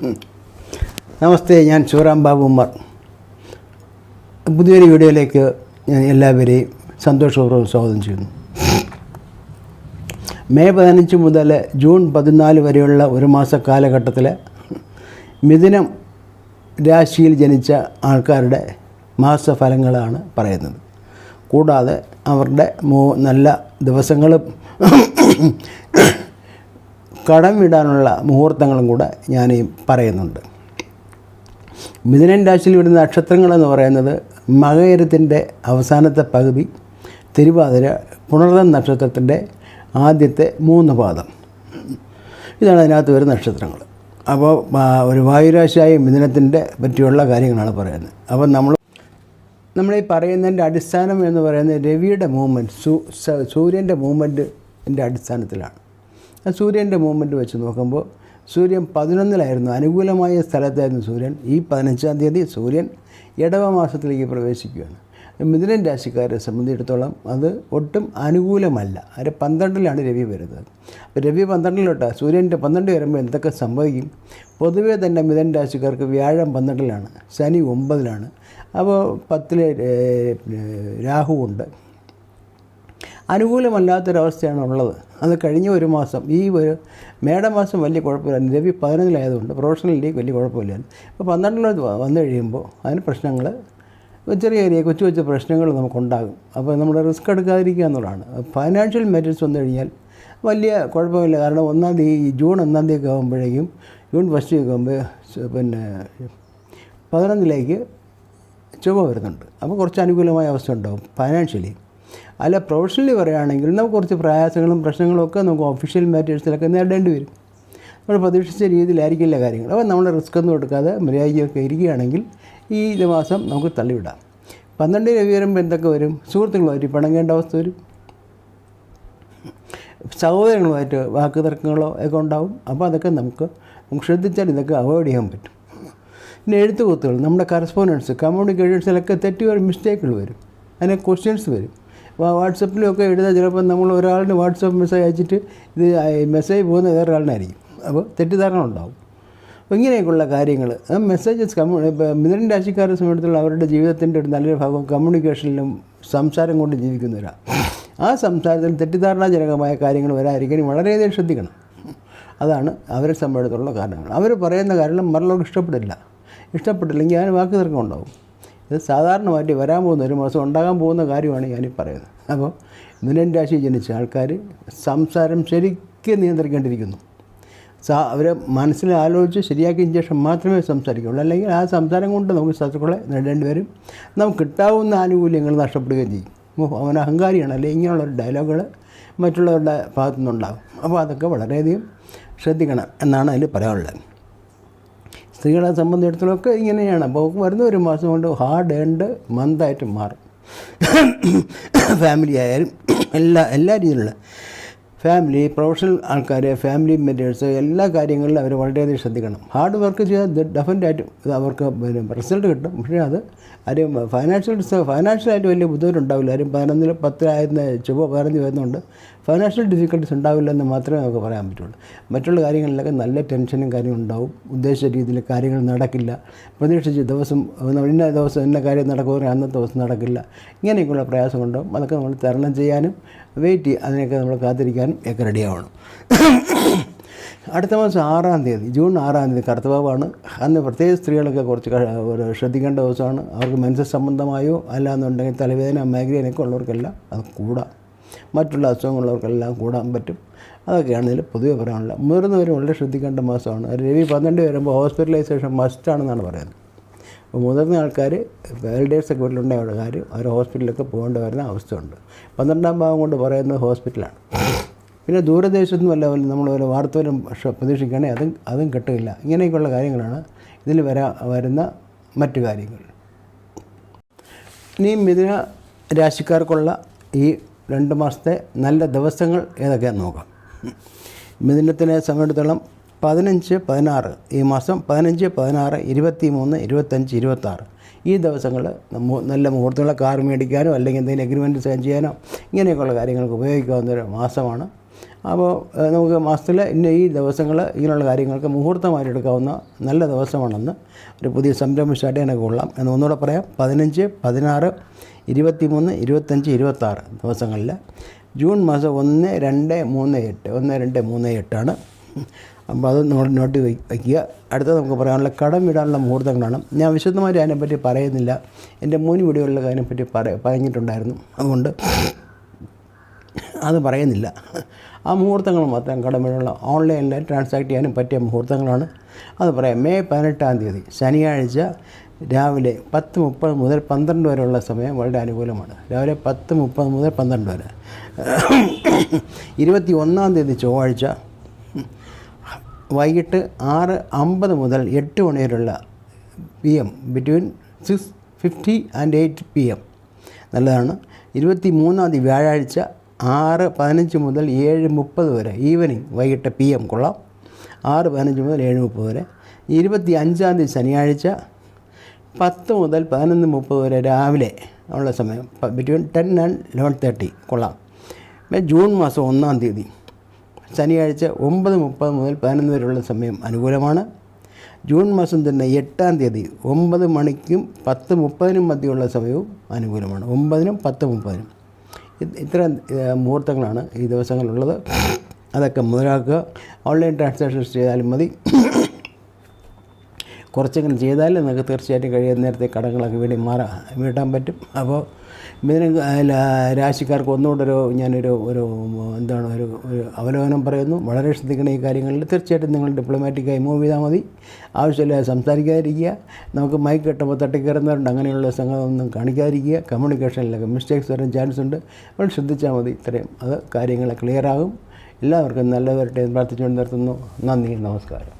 നമസ്തേ ഞാൻ ശിവറാം ബാബു ഉമ്മർ. പുതിയൊരു വീഡിയോയിലേക്ക് ഞാൻ എല്ലാവരെയും സന്തോഷപൂർവം സ്വാഗതം ചെയ്യുന്നു. മെയ് പതിനഞ്ച് മുതൽ ജൂൺ പതിനാല് വരെയുള്ള ഒരു മാസ കാലഘട്ടത്തിൽ മിഥുനം രാശിയിൽ ജനിച്ച ആൾക്കാരുടെ മാസഫലങ്ങളാണ് പറയുന്നത്. കൂടാതെ അവരുടെ നല്ല ദിവസങ്ങളും കടം വിടാനുള്ള മുഹൂർത്തങ്ങളും കൂടെ ഞാൻ പറയുന്നുണ്ട്. മിഥുനൻ രാശിയിൽ വിടുന്ന നക്ഷത്രങ്ങളെന്ന് പറയുന്നത് മകയരത്തിന്റെ അവസാനത്തെ പകുതി തിരുവാതിര പുണർതം നക്ഷത്രത്തിന്റെ ആദ്യത്തെ മൂന്ന് പാദം. ഇതാണ് അതിനകത്ത് വരുന്ന നക്ഷത്രങ്ങൾ. അപ്പോൾ ഒരു വായുരാശിയായ മിഥുനത്തിന്റെ പറ്റിയുള്ള കാര്യങ്ങളാണ് പറയുന്നത്. അപ്പോൾ നമ്മൾ നമ്മളീ പറയുന്നതിന്റെ അടിസ്ഥാനം എന്ന് പറയുന്നത് രവിയുടെ മൂവ്മെന്റ് സൂ സൂര്യന്റെ മൂവ്മെന്റിന്റെ അടിസ്ഥാനത്തിലാണ്. സൂര്യന്റെ മൂവ്മെന്റ് വെച്ച് നോക്കുമ്പോൾ സൂര്യൻ പതിനൊന്നിലായിരുന്നു. അനുകൂലമായ സ്ഥലത്തായിരുന്നു സൂര്യൻ. ഈ പതിനഞ്ചാം തീയതി സൂര്യൻ ഇടവ മാസത്തിലേക്ക് പ്രവേശിക്കുകയാണ്. മിഥുനൻ രാശിക്കാരെ സംബന്ധിച്ചിടത്തോളം അത് ഒട്ടും അനുകൂലമല്ല. അത് പന്ത്രണ്ടിലാണ് രവി വരുന്നത്. അപ്പോൾ രവി പന്ത്രണ്ടിലോട്ട്. സൂര്യന്റെ പന്ത്രണ്ട് വരുമ്പോൾ എന്തൊക്കെ സംഭവിക്കും? പൊതുവേ തന്നെ മിഥുൻ രാശിക്കാർക്ക് വ്യാഴം പന്ത്രണ്ടിലാണ്. ശനി ഒമ്പതിലാണ്. അപ്പോൾ പത്തിൽ രാഹുവുണ്ട് അനുകൂലമല്ലാത്തൊരവസ്ഥയാണ് ഉള്ളത്. അത് കഴിഞ്ഞ ഒരു മാസം ഈ ഒരു മേടമാസം വലിയ കുഴപ്പമില്ല രവി പതിനൊന്നിലായതുകൊണ്ട് പ്രൊഫഷണൽ ലീഗ് വലിയ കുഴപ്പമില്ലായിരുന്നു. ഇപ്പോൾ പന്ത്രണ്ടിലോട്ട് വന്നു കഴിയുമ്പോൾ അതിന് പ്രശ്നങ്ങൾ ചെറിയ ചെറിയ കൊച്ചു കൊച്ചു പ്രശ്നങ്ങൾ നമുക്കുണ്ടാകും. അപ്പോൾ നമ്മൾ റിസ്ക് എടുക്കാതിരിക്കുക എന്നുള്ളതാണ്. ഫൈനാൻഷ്യൽ മെറ്റേഴ്സ് വന്നു കഴിഞ്ഞാൽ വലിയ കുഴപ്പമില്ല. കാരണം ഒന്നാം തീയതി ജൂൺ ഒന്നാം തീയതി ആകുമ്പോഴേക്കും ജൂൺ ഫസ്റ്റ് ആകുമ്പോൾ പിന്നെ പതിനൊന്നിലേക്ക് ചുമ വരുന്നുണ്ട്. അപ്പോൾ കുറച്ച് അനുകൂലമായ അവസ്ഥ ഉണ്ടാവും ഫൈനാൻഷ്യലി അല്ല പ്രൊഫഷണലി പറയുകയാണെങ്കിൽ നമുക്ക് കുറച്ച് പ്രയാസങ്ങളും പ്രശ്നങ്ങളും ഒക്കെ നമുക്ക് ഒഫീഷ്യൽ മാറ്റേഴ്സിലൊക്കെ നേടേണ്ടി വരും. നമ്മൾ പ്രതീക്ഷിച്ച രീതിയിലായിരിക്കില്ല കാര്യങ്ങൾ. അപ്പോൾ നമ്മൾ റിസ്ക് ഒന്നും എടുക്കാതെ മര്യാദയ്ക്കൊക്കെ ഇരിക്കുകയാണെങ്കിൽ ഈ മാസം നമുക്ക് തള്ളിവിടാം. പന്ത്രണ്ട് രവി വരുമ്പോൾ എന്തൊക്കെ വരും? സുഹൃത്തുക്കളുമായിട്ട് പിണങ്ങേണ്ട അവസ്ഥ വരും. സഹോദരങ്ങളുമായിട്ട് വാക്ക് തർക്കങ്ങളോ ഒക്കെ ഉണ്ടാവും. അപ്പോൾ അതൊക്കെ നമുക്ക് നമുക്ക് ശ്രദ്ധിച്ചാൽ ഇതൊക്കെ അവോയ്ഡ് ചെയ്യാൻ പറ്റും. പിന്നെ എഴുത്തുകൂത്തുകൾ നമ്മുടെ കറസ്പോണ്ടൻസ് കമ്മ്യൂണിക്കേഷൻസിലൊക്കെ തെറ്റി വരും മിസ്റ്റേക്കുകൾ വരും. അതിന് ക്വസ്റ്റ്യൻസ് വരും. വാട്സപ്പിലൊക്കെ എഴുതാൻ ചിലപ്പോൾ നമ്മൾ ഒരാളിന് വാട്സപ്പ് മെസ്സേജ് അയച്ചിട്ട് ഇത് മെസ്സേജ് പോകുന്ന വേറൊരാളിനായിരിക്കും. അപ്പോൾ തെറ്റിദ്ധാരണ ഉണ്ടാവും. അപ്പോൾ ഇങ്ങനെയൊക്കെയുള്ള കാര്യങ്ങൾ. മെസ്സേജസ് കമ്മ്യൂ മിഥുൻ രാശിക്കാരെ സംബന്ധിച്ചുള്ള അവരുടെ ജീവിതത്തിന്റെ ഒരു നല്ലൊരു ഭാഗം കമ്മ്യൂണിക്കേഷനിലും സംസാരം കൊണ്ട് ജീവിക്കുന്നവരാണ് ആ സംസാരത്തിൽ തെറ്റിദ്ധാരണാജനകമായ കാര്യങ്ങൾ വരാതിരിക്കാൻ വളരെയധികം ശ്രദ്ധിക്കണം. അതാണ് അവരെ സംബന്ധിച്ചുള്ള കാരണങ്ങൾ. അവർ പറയുന്ന കാര്യങ്ങൾ മറ്റുള്ളവർക്ക് ഇഷ്ടപ്പെടില്ല. ഇഷ്ടപ്പെട്ടില്ലെങ്കിൽ ഞാൻ വാക്ക് തർക്കം ഉണ്ടാവും ഇത് സാധാരണമായിട്ട് വരാൻ പോകുന്ന ഒരു മാസം ഉണ്ടാകാൻ പോകുന്ന കാര്യമാണ് ഞാനീ പറയുന്നത്. അപ്പോൾ മിനൻ രാശി ജനിച്ച ആൾക്കാർ സംസാരം ശരിക്കും നിയന്ത്രിക്കേണ്ടിയിരിക്കുന്നു. സാ അവരെ മനസ്സിൽ ആലോചിച്ച് ശരിയാക്കിയതിന് ശേഷം മാത്രമേ സംസാരിക്കുള്ളൂ അല്ലെങ്കിൽ ആ സംസാരം കൊണ്ട് നമുക്ക് ശത്രുക്കളെ നേടേണ്ടി വരും. നമുക്ക് കിട്ടാവുന്ന ആനുകൂല്യങ്ങൾ നഷ്ടപ്പെടുകയും ചെയ്യും. അവൻ അഹങ്കാരിയാണ്. അല്ലെങ്കിൽ ഇങ്ങനെയുള്ള ഡയലോഗുകൾ മറ്റുള്ളവരുടെ ഭാഗത്തു നിന്നുണ്ടാകും അപ്പോൾ അതൊക്കെ വളരെയധികം ശ്രദ്ധിക്കണം എന്നാണ് അതിൽ പറയാനുള്ളത്. സ്ത്രീകളെ സംബന്ധിച്ചിടത്തോളമൊക്കെ ഇങ്ങനെയാണ്. അപ്പോൾ വരുന്ന ഒരു മാസം കൊണ്ട് ഹാർഡ് ഏൺഡ് മന്തായിട്ട് മാറും. ഫാമിലി ആയാലും എല്ലാ എല്ലാ രീതിയിലുള്ള ഫാമിലി പ്രൊഫഷണൽ ആൾക്കാർ ഫാമിലി മെറ്റേഴ്സ് എല്ലാ കാര്യങ്ങളിലും അവർ വളരെയധികം ശ്രദ്ധിക്കണം. ഹാർഡ് വർക്ക് ചെയ്താൽ ഡെഫിനറ്റായിട്ടും ഇത് അവർക്ക് റിസൾട്ട് കിട്ടും. പക്ഷേ അത് ആരും ഫൈനാൻഷ്യൽ ഫൈനാൻഷ്യലായിട്ട് വലിയ ബുദ്ധിമുട്ടുണ്ടാവില്ല. ആരും പതിനൊന്നിൽ പത്തിലായിരുന്ന ചുവ പതിനഞ്ച് വരുന്നുണ്ട് ഫൈനാൻഷ്യൽ ഡിഫിക്കൽട്ടീസ് ഉണ്ടാവില്ല എന്ന് മാത്രമേ നമുക്ക് പറയാൻ പറ്റുള്ളൂ. മറ്റുള്ള കാര്യങ്ങളിലൊക്കെ നല്ല ടെൻഷനും കാര്യങ്ങളും ഉണ്ടാവും. ഉദ്ദേശിച്ച രീതിയിൽ കാര്യങ്ങൾ നടക്കില്ല. പ്രതീക്ഷിച്ച് ദിവസം ഇന്ന ദിവസം ഇന്ന കാര്യം നടക്കുമെന്ന് അന്നത്തെ ദിവസം നടക്കില്ല. ഇങ്ങനെയൊക്കെയുള്ള പ്രയാസം ഉണ്ടാവും അതൊക്കെ നമ്മൾ തരണം ചെയ്യാനും വെയിറ്റ് അതിനൊക്കെ നമ്മൾ കാത്തിരിക്കാനും ഒക്കെ റെഡിയാവണം. അടുത്ത മാസം ആറാം തീയതി ജൂൺ ആറാം തീയതി കർത്തവാവാണ് അന്ന് പ്രത്യേക സ്ത്രീകളൊക്കെ കുറച്ച് ഒരു ശ്രദ്ധിക്കേണ്ട ദിവസമാണ്. അവർക്ക് മനസ്സ് സംബന്ധമായോ അല്ലാന്നുണ്ടെങ്കിൽ തലവേദന മൈഗ്രെയിനൊക്കെ ഉള്ളവർക്കെല്ലാം അത് കൂടാം. മറ്റുള്ള അസുഖങ്ങളുള്ളവർക്കെല്ലാം കൂടാൻ പറ്റും. അതൊക്കെയാണ് ഇതിൽ പൊതുവെ പറയാനുള്ളത്. മുതിർന്നവരും വളരെ ശ്രദ്ധിക്കേണ്ട മാസമാണ്. രവി പന്ത്രണ്ട് വരുമ്പോൾ ഹോസ്പിറ്റലൈസേഷൻ മസ്റ്റാണെന്നാണ് പറയുന്നത്. അപ്പോൾ മുതിർന്ന ആൾക്കാർ വെൽഡേഴ്സൊക്കെ ഒക്കെ ആൾക്കാർ അവർ ഹോസ്പിറ്റലിലൊക്കെ പോകേണ്ടി വരുന്ന അവസ്ഥയുണ്ട്. പന്ത്രണ്ടാം ഭാഗം കൊണ്ട് പറയുന്നത് ഹോസ്പിറ്റലാണ്. പിന്നെ ദൂരദേശത്തുനിന്നും നിന്നും അല്ല നമ്മൾ ഒരു വാർത്തയിലും പ്രതീക്ഷിക്കുകയാണെങ്കിൽ അതും അതും കിട്ടില്ല. ഇങ്ങനെയൊക്കെയുള്ള കാര്യങ്ങളാണ് ഇതിൽ വരാ വരുന്ന മറ്റു കാര്യങ്ങൾ. ഇനി മിഥുന രാശിക്കാർക്കുള്ള ഈ രണ്ട് മാസത്തെ നല്ല ദിവസങ്ങൾ ഏതൊക്കെയാണെന്ന് നോക്കാം. മിഥുനത്തിനെ സംബന്ധിച്ചിടത്തോളം പതിനഞ്ച് പതിനാറ് ഈ മാസം പതിനഞ്ച് പതിനാറ് ഇരുപത്തി മൂന്ന് ഇരുപത്തഞ്ച് ഇരുപത്താറ്. ഈ ദിവസങ്ങൾ നല്ല മുഹൂർത്തങ്ങളെ കാർ മേടിക്കാനോ അല്ലെങ്കിൽ എന്തെങ്കിലും എഗ്രിമെന്റ് സൈൻ ചെയ്യാനോ ഇങ്ങനെയൊക്കെയുള്ള കാര്യങ്ങൾക്ക് ഉപയോഗിക്കാവുന്ന ഒരു മാസമാണ് അപ്പോൾ നമുക്ക് മാസത്തിൽ ഇന്ന ഈ ദിവസങ്ങൾ ഇങ്ങനെയുള്ള കാര്യങ്ങൾക്ക് മുഹൂർത്തമായിട്ട് എടുക്കാവുന്ന നല്ല ദിവസമാണെന്ന് ഒരു പുതിയ സംരംഭം സ്റ്റാർട്ട് ചെയ്യാനൊക്കെ കൊള്ളാം. എന്ന് ഒന്നുകൂടെ പറയാം. പതിനഞ്ച് പതിനാറ് ഇരുപത്തിമൂന്ന് ഇരുപത്തഞ്ച് ഇരുപത്താറ് ദിവസങ്ങളിൽ ജൂൺ മാസം ഒന്ന് രണ്ട് മൂന്ന് എട്ട്. ഒന്ന് രണ്ട് മൂന്ന് എട്ടാണ്. അപ്പോൾ അത് നോട്ട് നോട്ട് വയ്ക്കുക. അടുത്തത് നമുക്ക് പറയാനുള്ള കടം വിടാനുള്ള മുഹൂർത്തങ്ങളാണ്. ഞാൻ വിശദമായിട്ട് അതിനെപ്പറ്റി പറയുന്നില്ല. എന്റെ മൂന്ന് വീടുകളിലൊക്കെ അതിനെപ്പറ്റി പറ പറഞ്ഞിട്ടുണ്ടായിരുന്നു. അതുകൊണ്ട് അത് പറയുന്നില്ല. ആ മുഹൂർത്തങ്ങൾ മാത്രം കടമിടുള്ള ഓൺലൈനിൽ ട്രാൻസാക്ട് ചെയ്യാനും പറ്റിയ മുഹൂർത്തങ്ങളാണ്. അത് പറയാം മെയ് പതിനെട്ടാം തീയതി ശനിയാഴ്ച രാവിലെ പത്ത് മുപ്പത് മുതൽ പന്ത്രണ്ട് വരെയുള്ള സമയം വളരെ അനുകൂലമാണ്. രാവിലെ പത്ത് മുപ്പത് മുതൽ പന്ത്രണ്ട് വരെ. ഇരുപത്തി ഒന്നാം തീയതി ചൊവ്വാഴ്ച വൈകിട്ട് ആറ് അമ്പത് മുതൽ എട്ട് മണി വരെയുള്ള P M between six fifty and eight P M നല്ലതാണ്. ഇരുപത്തി മൂന്നാം തീയതി വ്യാഴാഴ്ച ആറ് പതിനഞ്ച് മുതൽ ഏഴ് മുപ്പത് വരെ ഈവനിങ് വൈകിട്ട് പി എം കൊള്ളാം. ആറ് പതിനഞ്ച് മുതൽ ഏഴ് മുപ്പത് വരെ. ഇരുപത്തി അഞ്ചാം തീയതി ശനിയാഴ്ച പത്ത് മുതൽ പതിനൊന്ന് മുപ്പത് വരെ രാവിലെ ഉള്ള സമയം. Between ten and eleven thirty കൊള്ളാം. പിന്നെ ജൂൺ മാസം ഒന്നാം തീയതി ശനിയാഴ്ച ഒമ്പത് മുപ്പത് മുതൽ പതിനൊന്ന് വരെയുള്ള സമയം അനുകൂലമാണ്. ജൂൺ മാസം തന്നെ എട്ടാം തീയതി ഒമ്പത് മണിക്കും പത്ത് മുപ്പതിനും മധ്യമുള്ള സമയവും അനുകൂലമാണ്. ഒമ്പതിനും പത്ത് മുപ്പതിനും. ഇത് ഇത്ര മുഹൂർത്തങ്ങളാണ് ഈ ദിവസങ്ങളുള്ളത് അതൊക്കെ മുതലാക്കുക. ഓൺലൈൻ ട്രാൻസാക്ഷൻസ് ചെയ്താലും മതി. കുറച്ചെങ്കിലും ചെയ്താൽ നിങ്ങൾക്ക് തീർച്ചയായിട്ടും കഴിയുന്ന നേരത്തെ കടങ്ങളൊക്കെ വീടി മാറാൻ വീട്ടാൻ പറ്റും. അപ്പോൾ ഇതിന് രാശിക്കാർക്ക് ഒന്നുകൊണ്ട് ഒരു ഞാനൊരു ഒരു എന്താണ് ഒരു ഒരു അവലോകനം പറയുന്നു. വളരെ ശ്രദ്ധിക്കണം ഈ കാര്യങ്ങളിൽ. തീർച്ചയായിട്ടും നിങ്ങൾ ഡിപ്ലോമാറ്റിക്കായി മൂവ് ചെയ്താൽ മതി. ആവശ്യമില്ല സംസാരിക്കാതിരിക്കുക. നമുക്ക് മൈക്ക് കിട്ടുമ്പോൾ തട്ടിക്കയറുന്നവരുണ്ട്. അങ്ങനെയുള്ള സംഗതിയൊന്നും കാണിക്കാതിരിക്കുക. കമ്മ്യൂണിക്കേഷനിലൊക്കെ മിസ്റ്റേക്സ് വരാൻ ചാൻസ് ഉണ്ട്. അപ്പോൾ ശ്രദ്ധിച്ചാൽ മതി. ഇത്രയും. അത് കാര്യങ്ങൾ ക്ലിയർ ആകും. എല്ലാവർക്കും നല്ലവരുടെ പ്രാർത്ഥിച്ചുകൊണ്ട് നിർത്തുന്നു. നന്ദി. നമസ്കാരം.